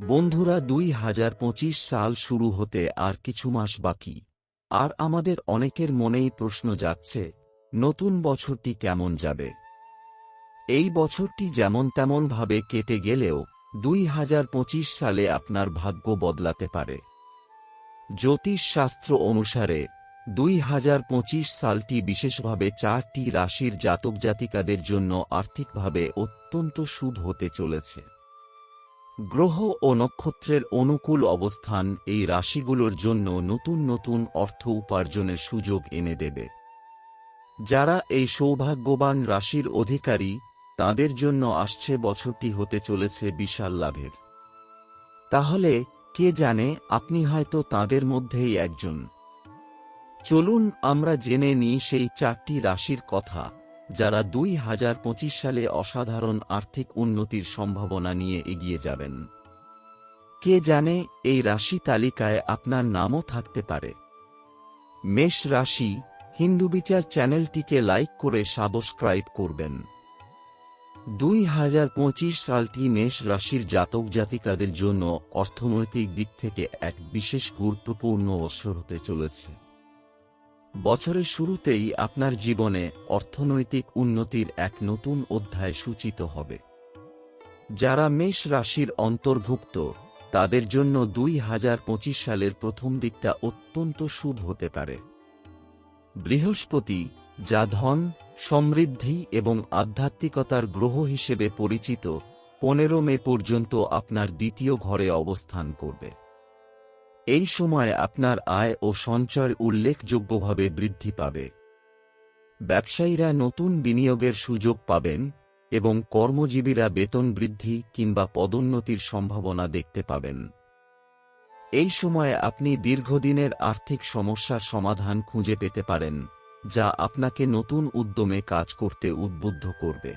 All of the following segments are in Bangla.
বন্ধুরা, দুই হাজার পঁচিশ সাল শুরু হতে আর কিছু মাস বাকি। আর আমাদের অনেকের মনেই প্রশ্ন যাচ্ছে, নতুন বছরটি কেমন যাবে? এই বছরটি যেমন তেমন ভাবে কেটে গেলেও দুই হাজার পঁচিশ সালে আপনার ভাগ্য বদলাতে পারে। জ্যোতিষ শাস্ত্র অনুসারে, দুই হাজার পঁচিশ সালটি বিশেষভাবে চারটি রাশির জাতক জাতিকাদের জন্য আর্থিকভাবে অত্যন্ত শুভ হতে চলেছে। গ্রহ ও নক্ষত্রের অনুকূল অবস্থান এই রাশিগুলোর জন্য নতুন নতুন অর্থ উপার্জনের সুযোগ এনে দেবে। যারা এই সৌভাগ্যবান রাশির অধিকারী, তাদের জন্য আসছে বছরটি হতে চলেছে বিশাল লাভের। তাহলে, কে জানে, আপনি হয়তো তাদের মধ্যেই একজন। চলুন আমরা জেনে নিই সেই চারটি রাশির কথা। যারা দুই হাজার পঁচিশ সালে অসাধারণ আর্থিক উন্নতির সম্ভাবনা নিয়ে এগিয়ে যাবেন। কে জানে এই রাশি তালিকায় আপনার নামও থাকতে পারে। মেষ রাশি হিন্দু বিচার চ্যানেলটিকে লাইক করে সাবস্ক্রাইব করবেন। দুই হাজার পঁচিশ সালটি মেষ রাশির জাতক জাতিকাদের জন্য অর্থনৈতিক দিক থেকে এক বিশেষ গুরুত্বপূর্ণ বছর হতে চলেছে। বছরের শুরুতেই আপনার জীবনে অর্থনৈতিক উন্নতির এক নতুন অধ্যায় সূচিত হবে। যারা মেষ রাশির অন্তর্ভুক্ত, তাদের জন্য দুই হাজার পঁচিশ সালের প্রথম দিকটা অত্যন্ত শুভ হতে পারে। বৃহস্পতি, যা ধন, সমৃদ্ধি এবং আধ্যাত্মিকতার গ্রহ হিসেবে পরিচিত, পনেরো মে পর্যন্ত আপনার দ্বিতীয় ঘরে অবস্থান করবে। এই সময় আপনার আয় ও সঞ্চয় উল্লেখযোগ্যভাবে বৃদ্ধি পাবে। ব্যবসায়ীরা নতুন বিনিয়োগের সুযোগ পাবেন এবং কর্মজীবীরা বেতন বৃদ্ধি কিংবা পদোন্নতির সম্ভাবনা দেখতে পাবেন। এই সময়ে আপনি দীর্ঘদিনের আর্থিক সমস্যার সমাধান খুঁজে পেতে পারেন, যা আপনাকে নতুন উদ্যমে কাজ করতে উদ্বুদ্ধ করবে।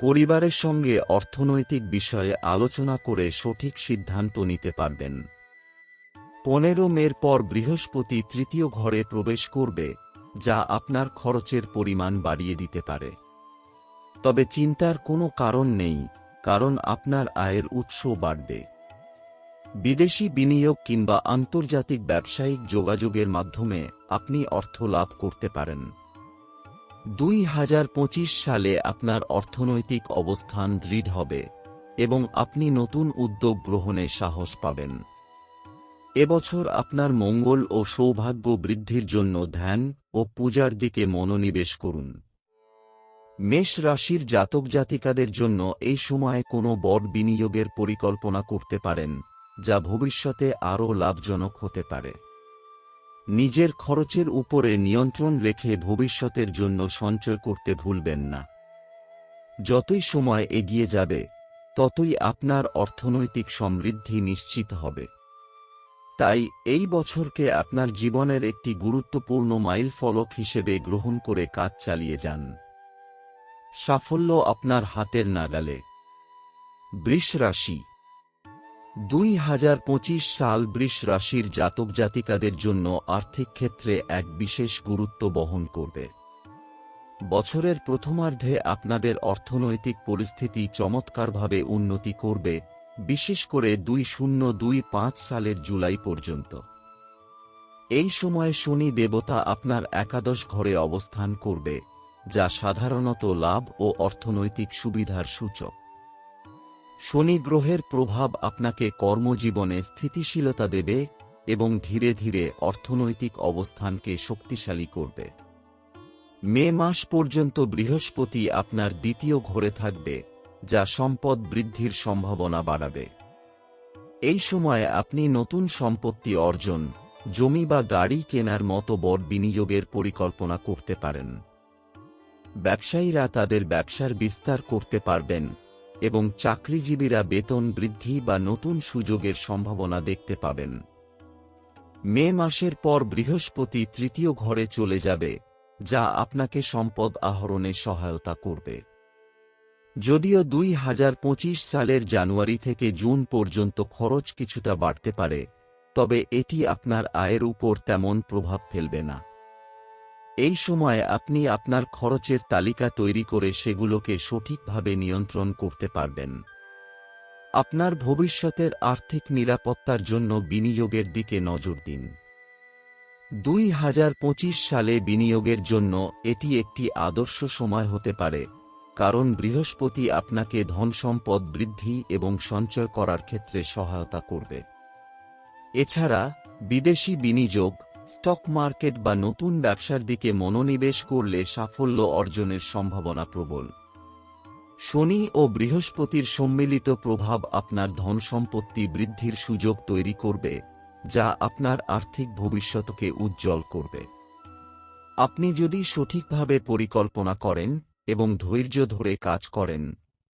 পরিবারের সঙ্গে অর্থনৈতিক বিষয়ে আলোচনা করে সঠিক সিদ্ধান্ত নিতে পারবেন। পনেরো মের পর বৃহস্পতি তৃতীয় ঘরে প্রবেশ করবে, যা আপনার খরচের পরিমাণ বাড়িয়ে দিতে পারে। তবে চিন্তার কোনো কারণ নেই, কারণ আপনার আয়ের উৎস বাড়বে। বিদেশি বিনিয়োগ কিংবা আন্তর্জাতিক ব্যবসায়িক যোগাযোগের মাধ্যমে আপনি অর্থ লাভ করতে পারেন। দুই হাজার পঁচিশ সালে আপনার অর্থনৈতিক অবস্থান দৃঢ় হবে এবং আপনি নতুন উদ্যোগ গ্রহণে সাহস পাবেন। এবছর আপনার মঙ্গল ও সৌভাগ্য বৃদ্ধির জন্য ধ্যান ও পূজার দিকে মনোনিবেশ করুন। মেষ রাশির জাতক জাতিকাদের জন্য এই সময়ে কোনো বড় বিনিয়োগের পরিকল্পনা করতে পারেন, যা ভবিষ্যতে আরও লাভজনক হতে পারে। নিজের খরচের উপরে নিয়ন্ত্রণ রেখে ভবিষ্যতের জন্য সঞ্চয় করতে ভুলবেন না। যতই সময় এগিয়ে যাবে, ততই আপনার অর্থনৈতিক সমৃদ্ধি নিশ্চিত হবে। তাই এই বছরকে আপনার জীবনের একটি গুরুত্বপূর্ণ মাইল ফলক হিসেবে গ্রহণ করে কাজ চালিয়ে যান। সাফল্য আপনার হাতের নাগালে। বৃষ রাশি দুই হাজার পঁচিশ সাল বৃষ রাশির জাতক জাতিকাদের জন্য আর্থিক ক্ষেত্রে এক বিশেষ গুরুত্ব বহন করবে। বছরের প্রথমার্ধে আপনাদের অর্থনৈতিক পরিস্থিতি চমৎকারভাবে উন্নতি করবে বিশেষ করে দুই শূন্য দুই পাঁচ সালের জুলাই পর্যন্ত। এই সময়ে শনি দেবতা আপনার একাদশ ঘরে অবস্থান করবে, যা সাধারণত লাভ ও অর্থনৈতিক সুবিধার সূচক। শনি গ্রহের প্রভাব আপনাকে কর্মজীবনে স্থিতিশীলতা দেবে এবং ধীরে ধীরে অর্থনৈতিক অবস্থানকে শক্তিশালী করবে। মে মাস পর্যন্ত বৃহস্পতি আপনার দ্বিতীয় ঘরে থাকবে যা সম্পদ বৃদ্ধির সম্ভাবনা বাড়াবে। এই সময়ে আপনি নতুন সম্পত্তি অর্জন, জমি বা গাড়ি কেনার মতো বড় বিনিয়োগের পরিকল্পনা করতে পারেন। ব্যবসায়ীরা তাদের ব্যবসার বিস্তার করতে পারবেন এবং চাকরিজীবীরা বেতন বৃদ্ধি বা নতুন সুযোগের সম্ভাবনা দেখতে পাবেন। মে মাসের পর বৃহস্পতি তৃতীয় ঘরে চলে যাবে, যা আপনাকে সম্পদ আহরণে সহায়তা করবে। যদিও দুই হাজার পঁচিশ সালের জানুয়ারি থেকে জুন পর্যন্ত খরচ কিছুটা বাড়তে পারে, তবে এটি আপনার আয়ের উপর তেমন প্রভাব ফেলবে না। এই সময় আপনি আপনার খরচের তালিকা তৈরি করে সেগুলোকে সঠিকভাবে নিয়ন্ত্রণ করতে পারবেন। আপনার ভবিষ্যতের আর্থিক নিরাপত্তার জন্য বিনিয়োগের দিকে নজর দিন। দুই হাজার পঁচিশ সালে বিনিয়োগের জন্য এটি একটি আদর্শ সময় হতে পারে কারণ বৃহস্পতি আপনাকে ধনসম্পদ বৃদ্ধি এবং সঞ্চয় করার ক্ষেত্রে সহায়তা করবে। এছাড়া, বিদেশি বিনিয়োগ, স্টক মার্কেট বা নতুন ব্যবসার দিকে মনোনিবেশ করলে সাফল্য অর্জনের সম্ভাবনা প্রবল। শনি ও বৃহস্পতির সম্মিলিত প্রভাব আপনার ধন সম্পত্তি বৃদ্ধির সুযোগ তৈরি করবে, যা আপনার আর্থিক ভবিষ্যতকে উজ্জ্বল করবে। আপনি যদি সঠিকভাবে পরিকল্পনা করেন এবং ধৈর্য ধরে কাজ করেন।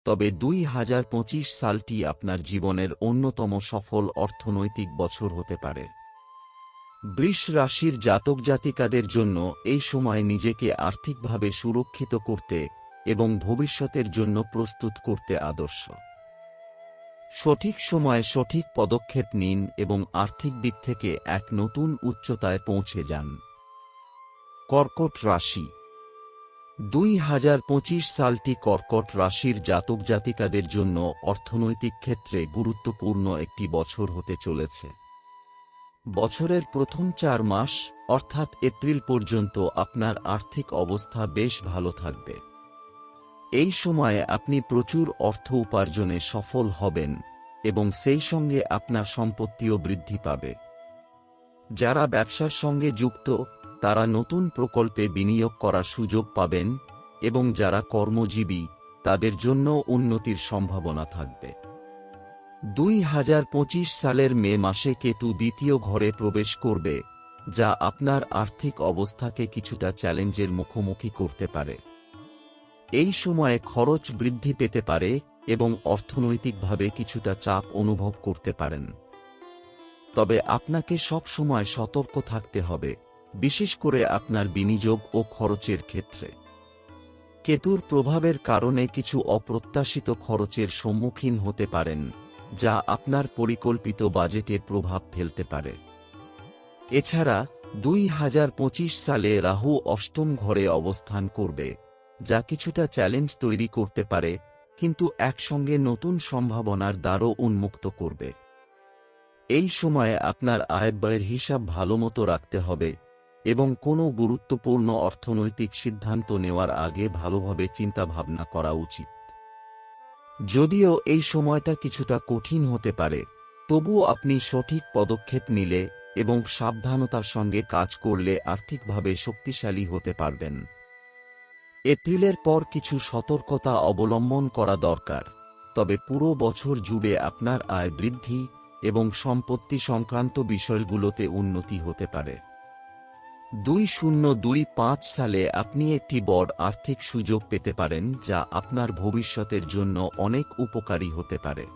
তবে দুই হাজার পঁচিশ সালটি আপনার জীবনের অন্যতম সফল অর্থনৈতিক বছর হতে পারে। বৃষ রাশির জাতক জাতিকাদের জন্য এই সময় নিজেকে আর্থিকভাবে সুরক্ষিত করতে এবং ভবিষ্যতের জন্য প্রস্তুত করতে আদর্শ। সঠিক সময়ে সঠিক পদক্ষেপ নিন এবং আর্থিক দিক থেকে এক নতুন উচ্চতায় পৌঁছে যান। কর্কট রাশি দুই হাজার পঁচিশ সালটি কর্কট রাশির জাতক জাতিকাদের জন্য অর্থনৈতিক ক্ষেত্রে গুরুত্বপূর্ণ একটি বছর হতে চলেছে। বছরের প্রথম চার মাস, অর্থাৎ এপ্রিল পর্যন্ত আপনার আর্থিক অবস্থা বেশ ভালো থাকবে। এই সময়ে আপনি প্রচুর অর্থ উপার্জনে সফল হবেন এবং সেই সঙ্গে আপনার সম্পত্তিও বৃদ্ধি পাবে। যারা ব্যবসার সঙ্গে যুক্ত তারা নতুন প্রকল্পে বিনিয়োগ করার সুযোগ পাবেন এবং যারা কর্মজীবী, তাদের জন্য উন্নতির সম্ভাবনা থাকবে। দুই হাজার পঁচিশ সালের মে মাসে কেতু দ্বিতীয় ঘরে প্রবেশ করবে, যা আপনার আর্থিক অবস্থাকে কিছুটা চ্যালেঞ্জের মুখোমুখি করতে পারে। এই সময়ে খরচ বৃদ্ধি পেতে পারে এবং অর্থনৈতিকভাবে কিছুটা চাপ অনুভব করতে পারেন। তবে আপনাকে সব সময় সতর্ক থাকতে হবে। বিশেষ করে আপনার বিনিয়োগ ও খরচের ক্ষেত্রে। কেতুর প্রভাবের কারণে কিছু অপ্রত্যাশিত খরচের সম্মুখীন হতে পারেন, যা আপনার পরিকল্পিত বাজেটে প্রভাব ফেলতে পারে। এছাড়া, দুই হাজার পঁচিশ সালে রাহু অষ্টম ঘরে অবস্থান করবে, যা কিছুটা চ্যালেঞ্জ তৈরি করতে পারে, কিন্তু একসঙ্গে নতুন সম্ভাবনার দ্বারও উন্মুক্ত করবে। এই সময়ে আপনার আয় ব্যয়ের হিসাব ভালোমতো রাখতে হবে এবং কোনো গুরুত্বপূর্ণ অর্থনৈতিক সিদ্ধান্ত নেওয়ার আগে ভালোভাবে চিন্তাভাবনা করা উচিত। যদিও এই সময়টা কিছুটা কঠিন হতে পারে, তবুও আপনি সঠিক পদক্ষেপ নিলে এবং সাবধানতার সঙ্গে কাজ করলে আর্থিকভাবে শক্তিশালী হতে পারবেন। এপ্রিলের পর কিছু সতর্কতা অবলম্বন করা দরকার, তবে পুরো বছর জুড়ে আপনার আয় বৃদ্ধি এবং সম্পত্তি সংক্রান্ত বিষয়গুলোতে উন্নতি হতে পারে। দুই শূন্য দুই পাঁচ সালে আপনি একটি বড় আর্থিক সুযোগ পেতে পারেন যা আপনার ভবিষ্যতের জন্য অনেক উপকারী হতে পারে।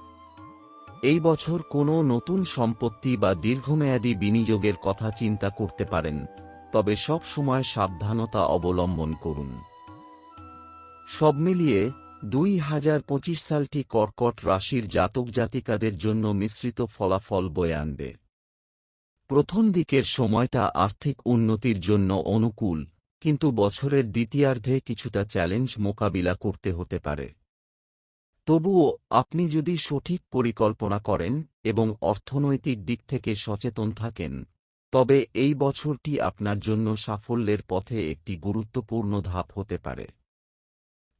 এই বছর কোনো নতুন সম্পত্তি বা দীর্ঘমেয়াদী বিনিয়োগের কথা চিন্তা করতে পারেন, তবে সব সময় সাবধানতা অবলম্বন করুন। সব মিলিয়ে দুই হাজার পঁচিশ সালটি কর্কট রাশির জাতক জাতিকাদের জন্য মিশ্রিত ফলাফল বয়ে আনবে। প্রথম দিকের সময়টা আর্থিক উন্নতির জন্য অনুকূল, কিন্তু বছরের দ্বিতীয়ার্ধে কিছুটা চ্যালেঞ্জ মোকাবিলা করতে হতে পারে। তবুও আপনি যদি সঠিক পরিকল্পনা করেন এবং অর্থনৈতিক দিক থেকে সচেতন থাকেন, তবে এই বছরটি আপনার জন্য সাফল্যের পথে একটি গুরুত্বপূর্ণ ধাপ হতে পারে।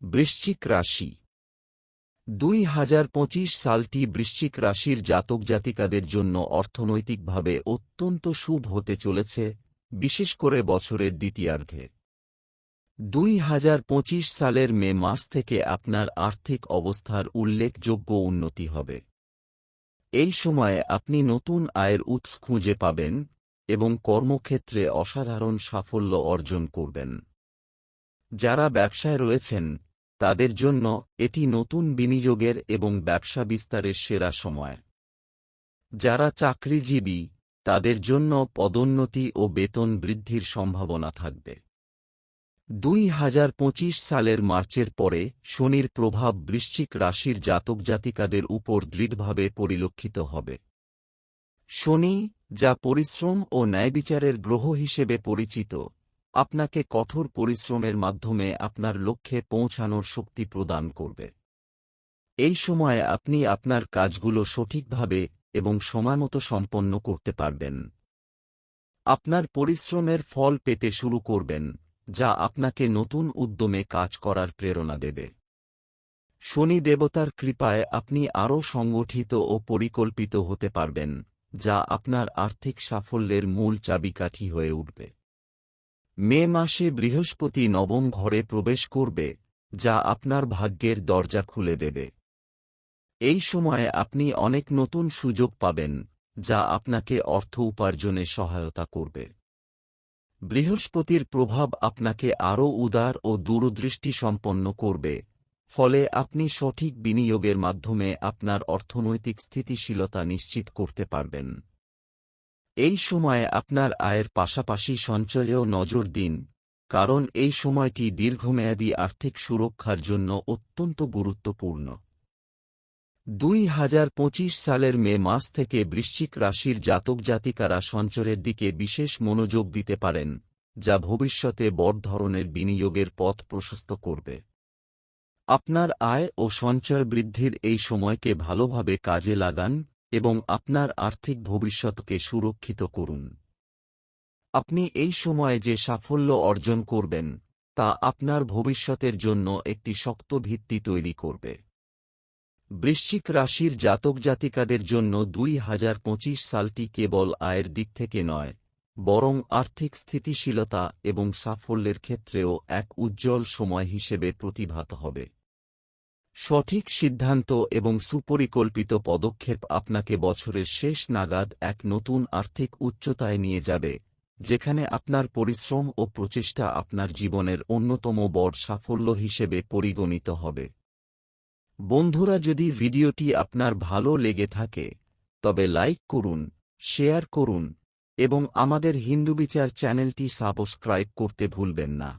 বৃশ্চিক রাশি দুই হাজার পঁচিশ সালটি বৃশ্চিক রাশির জাতক জাতিকাদের জন্য অর্থনৈতিকভাবে অত্যন্ত শুভ হতে চলেছে, বিশেষ করে বছরের দ্বিতীয়ার্ধে। দুই হাজার পঁচিশ সালের মে মাস থেকে আপনার আর্থিক অবস্থার উল্লেখযোগ্য উন্নতি হবে। এই সময়ে আপনি নতুন আয়ের উৎস খুঁজে পাবেন এবং কর্মক্ষেত্রে অসাধারণ সাফল্য অর্জন করবেন। যারা ব্যবসায় রয়েছেন তাদের জন্য এটি নতুন বিনিয়োগের এবং ব্যবসা বিস্তারের সেরা সময়। যারা চাকরিজীবী, তাদের জন্য পদোন্নতি ও বেতন বৃদ্ধির সম্ভাবনা থাকবে। দুই হাজার পঁচিশ সালের মার্চের পরে শনির প্রভাব বৃশ্চিক রাশির জাতক জাতিকাদের উপর দৃঢ়ভাবে পরিলক্ষিত হবে। শনি, যা পরিশ্রম ও ন্যায়বিচারের গ্রহ হিসেবে পরিচিত আপনাকে কঠোর পরিশ্রমের মাধ্যমে আপনার লক্ষ্যে পৌঁছানোর শক্তি প্রদান করবে। এই সময়ে আপনি আপনার কাজগুলো সঠিকভাবে এবং সময়মতো সম্পন্ন করতে পারবেন। আপনার পরিশ্রমের ফল পেতে শুরু করবেন, যা আপনাকে নতুন উদ্যমে কাজ করার প্রেরণা দেবে। শনি দেবতার কৃপায় আপনি আরও সংগঠিত ও পরিকল্পিত হতে পারবেন, যা আপনার আর্থিক সাফল্যের মূল চাবিকাঠি হয়ে উঠবে। মে মাসে বৃহস্পতি নবম ঘরে প্রবেশ করবে, যা আপনার ভাগ্যের দরজা খুলে দেবে। এই সময়ে আপনি অনেক নতুন সুযোগ পাবেন, যা আপনাকে অর্থ উপার্জনে সহায়তা করবে। বৃহস্পতির প্রভাব আপনাকে আরও উদার ও দূরদৃষ্টি সম্পন্ন করবে, ফলে আপনি সঠিক বিনিয়োগের মাধ্যমে আপনার অর্থনৈতিক স্থিতিশীলতা নিশ্চিত করতে পারবেন। এই সময়ে আপনার আয়ের পাশাপাশি সঞ্চয়েও নজর দিন, কারণ এই সময়টি দীর্ঘমেয়াদী আর্থিক সুরক্ষার জন্য অত্যন্ত গুরুত্বপূর্ণ। দুই হাজার পঁচিশ সালের মে মাস থেকে বৃশ্চিক রাশির জাতক জাতিকারা সঞ্চয়ের দিকে বিশেষ মনোযোগ দিতে পারেন, যা ভবিষ্যতে বড় ধরনের বিনিয়োগের পথ প্রশস্ত করবে। আপনার আয় ও সঞ্চয় বৃদ্ধির এই সময়কে ভালোভাবে কাজে লাগান এবং আপনার আর্থিক ভবিষ্যৎকে সুরক্ষিত করুন। আপনি এই সময়ে যে সাফল্য অর্জন করবেন, তা আপনার ভবিষ্যতের জন্য একটি শক্ত ভিত্তি তৈরি করবে। বৃশ্চিক রাশির জাতক জাতিকাদের জন্য দুই হাজার পঁচিশ সালটি কেবল আয়ের দিক থেকে নয়, বরং আর্থিক স্থিতিশীলতা এবং সাফল্যের ক্ষেত্রেও এক উজ্জ্বল সময় হিসেবে প্রতিভাত হবে। সঠিক সিদ্ধান্ত এবং সুপরিকল্পিত পদক্ষেপ আপনাকে বছরের শেষ নাগাদ এক নতুন আর্থিক উচ্চতায় নিয়ে যাবে, যেখানে আপনার পরিশ্রম ও প্রচেষ্টা আপনার জীবনের অন্যতম বড় সাফল্য হিসেবে পরিগণিত হবে। বন্ধুরা, যদি ভিডিওটি আপনার ভালো লেগে থাকে, তবে লাইক করুন, শেয়ার করুন এবং আমাদের হিন্দু বিচার চ্যানেলটি সাবস্ক্রাইব করতে ভুলবেন না।